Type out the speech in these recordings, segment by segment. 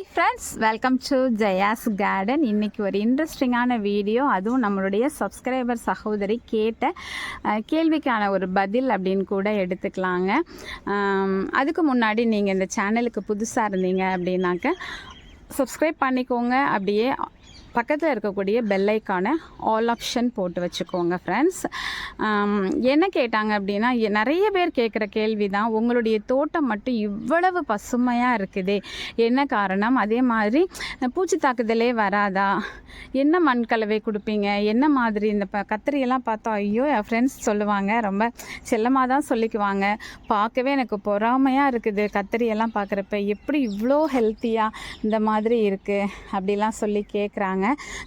Hi friends welcome to Jaya's garden இன்றைக்கி ஒரு இன்ட்ரெஸ்டிங்கான வீடியோ அதுவும் நம்மளுடைய சப்ஸ்கிரைபர் சகோதரி கேட்ட கேள்விக்கான ஒரு பதில் அப்படின்னு கூட எடுத்துக்கலாங்க. அதுக்கு முன்னாடி நீங்கள் இந்த சேனலுக்கு புதுசாக இருந்தீங்க அப்படின்னாக்க சப்ஸ்கிரைப் பண்ணிக்கோங்க. அப்படியே பக்கத்தில் இருக்கக்கூடிய பெல்லைக்கான ஆல் ஆப்ஷன் போட்டு வச்சுக்கோங்க ஃப்ரெண்ட்ஸ் என்ன கேட்டாங்க அப்படின்னா நிறைய பேர் கேட்குற கேள்வி தான் உங்களுடைய தோட்டம் மட்டும் இவ்வளவு பசுமையாக இருக்குது என்ன காரணம்? அதே மாதிரி பூச்சி தாக்குதலே வராதா? என்ன மண் கலவை கொடுப்பீங்க? என்ன மாதிரி இந்த ப கத்திரியெல்லாம் பார்த்தா ஐயோ என் ஃப்ரெண்ட்ஸ் சொல்லுவாங்க ரொம்ப செல்லமாக தான் சொல்லிக்குவாங்க. பார்க்கவே எனக்கு பொறாமையாக இருக்குது கத்திரியெல்லாம் பார்க்குறப்ப. எப்படி இவ்வளோ ஹெல்த்தியாக இந்த மாதிரி இருக்குது அப்படிலாம் சொல்லி கேட்குறாங்க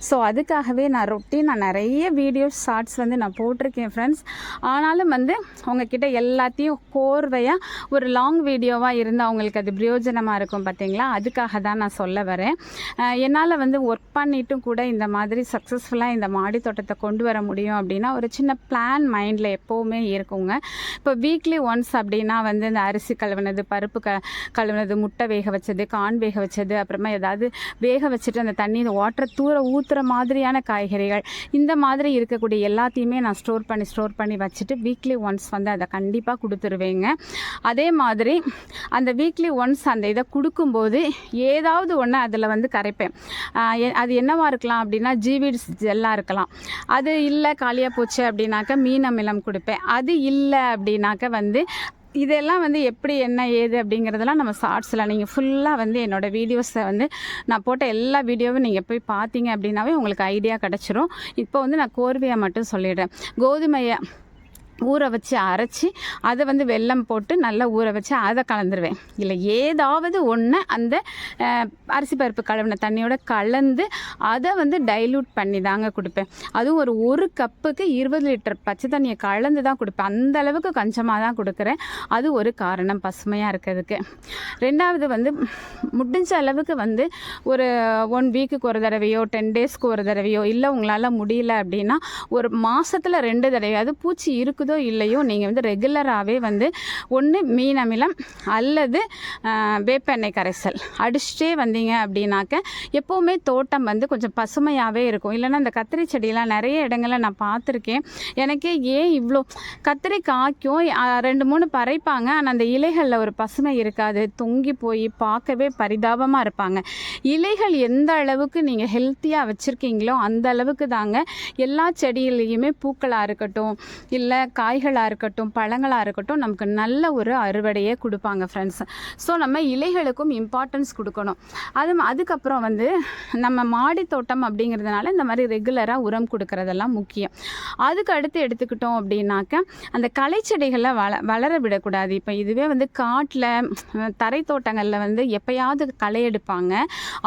ஸோ அதுக்காகவே நான் ரொட்டீன் நான் நிறைய வீடியோஸ் ஷார்ட்ஸ் வந்து நான் போட்டிருக்கேன் ஃப்ரெண்ட்ஸ் ஆனாலும் வந்து உங்ககிட்ட எல்லாத்தையும் கோர்வையாக ஒரு லாங் வீடியோவாக இருந்து அவங்களுக்கு அது பிரயோஜனமாக இருக்கும் பார்த்தீங்களா அதுக்காக தான் நான் சொல்ல வரேன். என்னால் வந்து ஒர்க் பண்ணிட்டும் கூட இந்த மாதிரி சக்ஸஸ்ஃபுல்லாக இந்த மாடி தோட்டத்தை கொண்டு வர முடியும் அப்படின்னா ஒரு சின்ன பிளான் மைண்டில் எப்போவுமே இருக்குங்க. இப்போ வீக்லி ஒன்ஸ் அப்படின்னா வந்து இந்த அரிசி கழுவுனது பருப்பு க கழுவுனது முட்டை வேக வச்சது கான் வேக வச்சது அப்புறமா ஏதாவது வேக வச்சுட்டு அந்த தண்ணி வாட்டரை தூர ஊற்றுற மாதிரியான காய்கறிகள். இந்த மாதிரி இருக்கக்கூடிய எல்லாத்தையுமே நான் ஸ்டோர் பண்ணி ஸ்டோர் பண்ணி வச்சுட்டு வீக்லி ஒன்ஸ் வந்து அதை கண்டிப்பாக கொடுத்துருவேங்க. அதே மாதிரி அந்த வீக்லி ஒன்ஸ் அந்த இதை கொடுக்கும்போது ஏதாவது ஒன்று அதில் வந்து கரைப்பேன். அது என்னவாக இருக்கலாம் அப்படின்னா ஜீவிட்ஸ் ஜெல்லாக இருக்கலாம். அது இல்லை காலியாக போச்சு அப்படின்னாக்க மீன் அமிலம் கொடுப்பேன். அது இல்லை அப்படின்னாக்க வந்து இதெல்லாம் வந்து எப்படி என்ன ஏது அப்படிங்கிறதெல்லாம் நம்ம ஷார்ட்ஸில் நீங்கள் ஃபுல்லாக வந்து என்னோடய வீடியோஸை வந்து நான் போட்ட எல்லா வீடியோவும் நீங்கள் போய் பார்த்தீங்க அப்படின்னாவே உங்களுக்கு ஐடியா கிடச்சிரும். இப்போ வந்து நான் கோர்வையாக மட்டும் சொல்லிடுறேன். கோதுமையை ஊற வச்சு அரைச்சி அதை வந்து வெல்லம் போட்டு நல்லா ஊற வச்சு அதை கலந்துருவேன். இல்லை ஏதாவது ஒன்று அந்த அரிசி பருப்பு கழுவின தண்ணியோட கலந்து அதை வந்து டைல்யூட் பண்ணி தாங்க கொடுப்பேன். அதுவும் ஒரு ஒரு கப்புக்கு இருபது லிட்டர் பச்சை தண்ணியை கலந்து தான் கொடுப்பேன். அந்த அளவுக்கு கொஞ்சமாக தான் கொடுக்குறேன். அது ஒரு காரணம் பசுமையாக இருக்கிறதுக்கு. ரெண்டாவது வந்து முடிஞ்ச அளவுக்கு வந்து ஒரு ஒன் வீக்குக்கு ஒரு தடவையோ டென் டேஸ்க்கு ஒரு தடவையோ இல்லை உங்களால் முடியல அப்படின்னா ஒரு மாதத்தில் ரெண்டு தடவையாவது பூச்சி இருக்குதோ இல்லையோ நீங்கள் வந்து ரெகுலராகவே வந்து ஒன்று மீன் அமிலம் அல்லது வேப்பெண்ணெய் கரைசல் அடிச்சுட்டே வந்தீங்க அப்படின்னாக்க எப்போவுமே தோட்டம் வந்து கொஞ்சம் பசுமையாகவே இருக்கும். இல்லைன்னா இந்த கத்திரி செடியெலாம் நிறைய இடங்களில் நான் பார்த்துருக்கேன். எனக்கே ஏன் இவ்வளோ கத்திரி காய்க்கும்? ரெண்டு மூணு பறைப்பாங்க. ஆனால் அந்த இலைகளில் ஒரு பசுமை இருக்காது. தொங்கி போய் பார்க்கவே பரிதாபமாக இருப்பாங்க. இலைகள் எந்த அளவுக்கு நீங்கள் ஹெல்த்தியாக வச்சுருக்கீங்களோ அந்த அளவுக்கு தாங்க எல்லா செடியிலையுமே பூக்களாக இருக்கட்டும் இல்லை காய்களாக இருக்கட்டும் பழங்களாக இருக்கட்டும் நமக்கு நல்ல ஒரு அறுவடையை கொடுப்பாங்க ஃப்ரெண்ட்ஸ் ஸோ நம்ம இலைகளுக்கும் இம்பார்ட்டன்ஸ் கொடுக்கணும். அது அதுக்கப்புறம் வந்து நம்ம மாடி தோட்டம் அப்படிங்கிறதுனால இந்த மாதிரி ரெகுலராக உரம் கொடுக்கறதெல்லாம் முக்கியம். அதுக்கு அடுத்து எடுத்துக்கிட்டோம் அப்படின்னாக்க அந்த களை வள வளர விடக்கூடாது. இப்போ இதுவே வந்து காட்டில் தரை தோட்டங்களில் வந்து எப்பயாவது களை எடுப்பாங்க.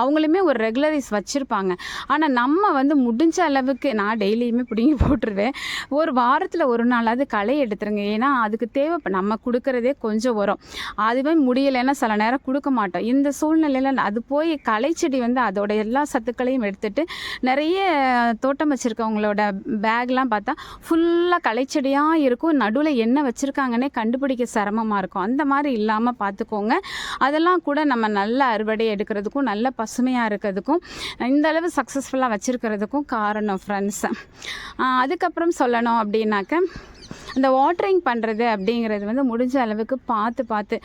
அவங்களுமே ஒரு ரெகுலரைஸ் வச்சுருப்பாங்க. ஆனால் நம்ம வந்து முடிஞ்ச அளவுக்கு நான் டெய்லியுமே பிடுங்கி போட்டுருவேன். ஒரு வாரத்தில் ஒரு நாளாவது களை எடுத்துருங்க. ஏன்னா அதுக்கு தேவை நம்ம கொடுக்கறதே கொஞ்சம் உரம். அதுவே முடியலைன்னா சில நேரம் கொடுக்க மாட்டோம். இந்த சூழ்நிலையில் அது போய் களை செடி வந்து அதோட எல்லா சத்துக்களையும் எடுத்துட்டு நிறைய தோட்டம் வச்சுருக்கவங்களோட பேக்லாம் பார்த்தா ஃபுல்லாக களைச்செடியாக இருக்கும். நடுவில் என்ன வச்சுருக்காங்கன்னே கண்டுபிடிக்க சிரமமாக இருக்கும். அந்த மாதிரி இல்லாமல் பார்த்துக்கோங்க. அதெல்லாம் கூட நம்ம நல்ல அறுவடை எடுக்கிறதுக்கும் நல்ல பசுமையாக இருக்கிறதுக்கும் இந்த அளவு சக்ஸஸ்ஃபுல்லாக வச்சுருக்கிறதுக்கும் காரணம் ஃப்ரெண்ட்ஸ் அதுக்கப்புறம் சொல்லணும் அப்படின்னாக்க அந்த வாட்டரிங் பண்ணுறது அப்படிங்கிறது வந்து முடிஞ்ச அளவுக்கு பார்த்து பார்த்து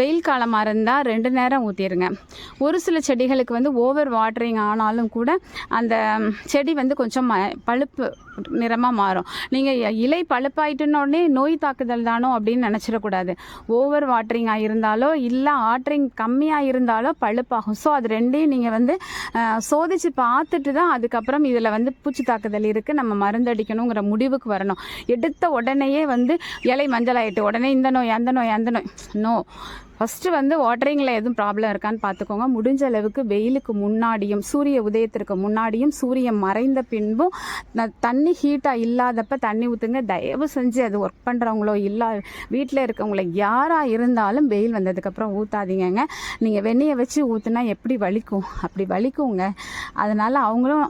வெயில் காலமாக இருந்தால் ரெண்டு நேரம் ஊற்றிடுங்க ஒரு சில செடிகளுக்கு வந்து ஓவர் வாட்டரிங் ஆனாலும் கூட அந்த செடி வந்து கொஞ்சம் ம பழுப்பு நிறமாக மாறும். நீங்கள் இலை பழுப்பாயிட்டுனோடனே நோய் தாக்குதல் தானோ அப்படின்னு நினச்சிடக்கூடாது. ஓவர் வாட்டரிங்காக இருந்தாலோ இல்லை ஆட்டரிங் கம்மியாக இருந்தாலோ பழுப்பாகும். ஸோ அது ரெண்டையும் நீங்கள் வந்து சோதித்து சோதிச்சு பார்த்துட்டு தான் அதுக்கப்புறம் இதில் வந்து பூச்சி தாக்குதல் இருக்குது நம்ம மருந்தடிக்கணுங்கிற முடிவுக்கு வரணும். எடுத்த உடனே உடனேயே வந்து இலை மஞ்சள் ஆயிட்டு உடனே இந்த நோய் அந்த நோய் அந்த நோய். நோ. ஃபஸ்ட்டு வந்து வாட்டரிங்கில் எதுவும் ப்ராப்ளம் இருக்கான்னு பார்த்துக்கோங்க. முடிஞ்ச அளவுக்கு வெயிலுக்கு முன்னாடியும் சூரிய உதயத்திற்கு முன்னாடியும் சூரியன் மறைந்த பின்பும் தண்ணி ஹீட்டாக இல்லாதப்ப தண்ணி ஊற்றுங்க தயவு செஞ்சு அது ஒர்க் பண்ணுறவங்களோ இல்லை வீட்டில் இருக்கவங்களோ யாராக இருந்தாலும் வெயில் வந்ததுக்கப்புறம் ஊற்றாதீங்கங்க நீங்கள் வெந்நியை வச்சு ஊற்றுனா எப்படி வலிக்கும்? அப்படி வலிக்குங்க. அதனால் அவங்களும்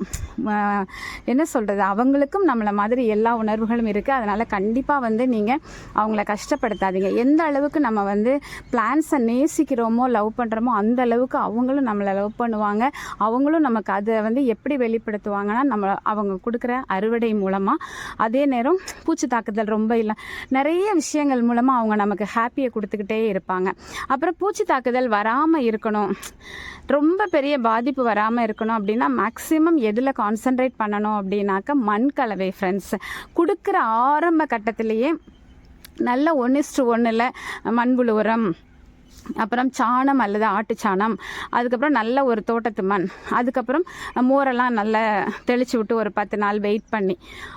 என்ன சொல்கிறது அவங்களுக்கும் நம்மளை மாதிரி எல்லா உணர்வுகளும் இருக்குது அதனால் கண்டிப்பாக வந்து நீங்கள் அவங்கள கஷ்டப்படுத்தாதீங்க. எந்த அளவுக்கு நம்ம வந்து பிளான் பிளான்ஸை நேசிக்கிறோமோ லவ் பண்ணுறோமோ அந்த அளவுக்கு அவங்களும் நம்மளை லவ் பண்ணுவாங்க. அவங்களும் நமக்கு அதை வந்து எப்படி வெளிப்படுத்துவாங்கன்னா நம்ம அவங்க கொடுக்குற அறுவடை மூலமாக அதே நேரம் பூச்சி தாக்குதல் ரொம்ப இல்லை நிறைய விஷயங்கள் மூலமாக அவங்க நமக்கு ஹாப்பியை கொடுத்துக்கிட்டே இருப்பாங்க. அப்புறம் பூச்சி தாக்குதல் வராமல் இருக்கணும். ரொம்ப பெரிய பாதிப்பு வராமல் இருக்கணும் அப்படின்னா மேக்ஸிமம் எதில் கான்சென்ட்ரேட் பண்ணணும் அப்படின்னாக்கா மண் கலவை ஃப்ரெண்ட்ஸ் கொடுக்குற ஆரம்ப கட்டத்திலேயே நல்ல ஒன்று ஒன்றில் மண்புழு உரம் அப்புறம் சாணம் அல்லது ஆட்டு சாணம் அதுக்கப்புறம் நல்ல ஒரு தோட்டத்து மண் அதுக்கப்புறம் மோரெல்லாம் நல்லா தெளித்து விட்டு ஒரு பத்து நாள் வெயிட் பண்ணி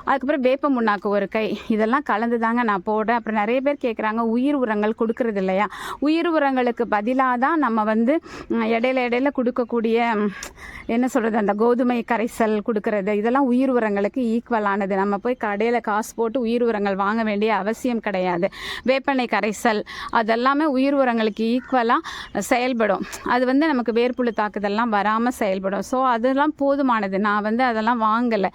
அதுக்கப்புறம் வேப்ப முன்னாக்கு ஒரு கை இதெல்லாம் கலந்து தாங்க நான் போடுறேன். அப்புறம் நிறைய பேர் கேட்குறாங்க உயிர் உரங்கள் கொடுக்கறது இல்லையா? உயிர் உரங்களுக்கு பதிலாக தான் நம்ம வந்து இடையில இடையில கொடுக்கக்கூடிய என்ன சொல்கிறது அந்த கோதுமை கரைசல் கொடுக்கறது இதெல்லாம் உயிர் உரங்களுக்கு ஈக்குவலானது நம்ம போய் கடையில் காசு போட்டு உயிர் உரங்கள் வாங்க வேண்டிய அவசியம் கிடையாது. வேப்பெண்ணெய் கரைசல் அதெல்லாமே உயிர் உரங்களுக்கு ஈக்குவலாக செயல்படும். அது வந்து நமக்கு வேர்ப்புழு தாக்குதல்லாம் வராமல் செயல்படும். ஸோ அதெல்லாம் போதுமானது. நான் வந்து அதெல்லாம் வாங்கலை.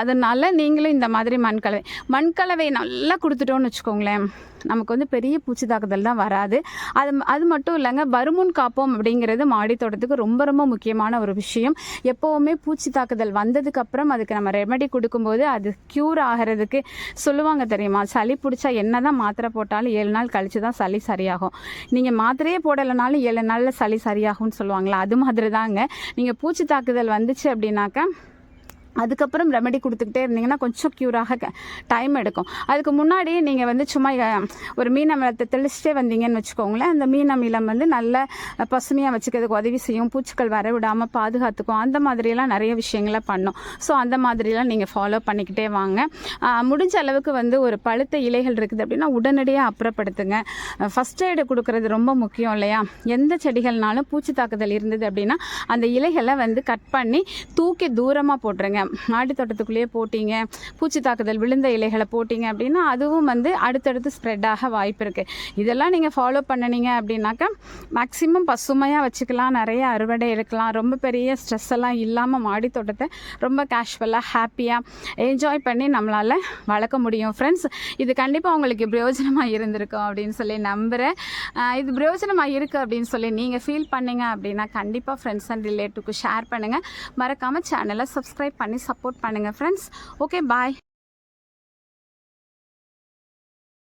அதனால் நீங்களும் இந்த மாதிரி மண்கலவை. மண்கலவை நல்லா கொடுத்துட்டோன்னு வச்சுக்கோங்களேன். நமக்கு வந்து பெரிய பூச்சி தாக்குதல் தான் வராது. அது அது மட்டும் இல்லைங்க வருமுன் காப்போம் அப்படிங்கிறது மாடி தோட்டத்துக்கு ரொம்ப ரொம்ப முக்கியமான ஒரு விஷயம். எப்போவுமே பூச்சி தாக்குதல் வந்ததுக்கப்புறம் அதுக்கு நம்ம ரெமெடி கொடுக்கும்போது அது க்யூர் ஆகிறதுக்கு சொல்லுவாங்க தெரியுமா? சளி பிடிச்சா என்ன தான் மாத்திரை போட்டாலும் ஏழு நாள் கழிச்சு தான் சளி சரியாகும். நீங்கள் மாத்திரையே போடலைனாலும் ஏழு நாளில் சளி சரியாகும்னு சொல்லுவாங்களா? அது மாதிரி தாங்க நீங்கள் பூச்சி தாக்குதல் வந்துச்சு அப்படின்னாக்கா அதுக்கப்புறம் ரெமெடி கொடுத்துக்கிட்டே இருந்தீங்கன்னா கொஞ்சம் க்யூராக டைம் எடுக்கும். அதுக்கு முன்னாடி நீங்கள் வந்து சும்மா ஒரு மீன் அமிலத்தை தெளிச்சிட்டே வந்தீங்கன்னு வச்சுக்கோங்களேன். அந்த மீன் அமிலம் வந்து நல்ல பசுமையாக வச்சுக்கிறதுக்கு உதவி செய்யும். பூச்சிகள் வர விடாமல் பாதுகாத்துக்கும். அந்த மாதிரியெல்லாம் நிறைய விஷயங்களை பண்ணும். ஸோ அந்த மாதிரிலாம் நீங்கள் ஃபாலோ பண்ணிக்கிட்டே வாங்க. முடிஞ்ச அளவுக்கு வந்து ஒரு பழுத்த இலைகள் இருக்குது அப்படின்னா உடனடியாக அப்புறப்படுத்துங்க. ஃபஸ்ட் எய்டு கொடுக்கறது ரொம்ப முக்கியம் இல்லையா? எந்த செடிகள்னாலும் பூச்சி தாக்குதல் இருந்தது அப்படின்னா அந்த இலைகளை வந்து கட் பண்ணி தூக்கி தூரமாக போட்டுருங்க. மாடி தோட்டத்துக்குள்ளேயே போட்டீங்க பூச்சி தாக்குதல் விழுந்த இலைகளை போட்டிங்க அப்படின்னா அதுவும் வந்து அடுத்தடுத்து ஸ்ப்ரெட் ஆக வாய்ப்பு இருக்குது இதெல்லாம் நீங்கள் ஃபாலோ பண்ணினீங்க அப்படின்னாக்கா மேக்ஸிமம் பசுமையாக வச்சுக்கலாம் நிறைய அறுவடை எடுக்கலாம் ரொம்ப பெரிய ஸ்ட்ரெஸ் எல்லாம் இல்லாமல் மாடி தோட்டத்தை ரொம்ப கேஷுவலாக ஹாப்பியாக என்ஜாய் பண்ணி நம்மளால் வளர்க்க முடியும். ஃப்ரெண்ட்ஸ் இது கண்டிப்பாக உங்களுக்கு பிரயோஜனமாக இருந்திருக்கும் அப்படின்னு சொல்லி நம்புகிறேன் இது பிரயோஜனமாக இருக்குது அப்படின்னு சொல்லி நீங்கள் ஃபீல் பண்ணீங்க அப்படின்னா கண்டிப்பாக ஃப்ரெண்ட்ஸ் அண்ட் ரிலேட்டிவ்க்கு ஷேர் பண்ணுங்கள் மறக்காமல் சேனலை சப்ஸ்கிரைப் பண்ணி சப்போர்ட் பண்ணுங்கள் ஃப்ரெண்ட்ஸ் ஓகே பாய்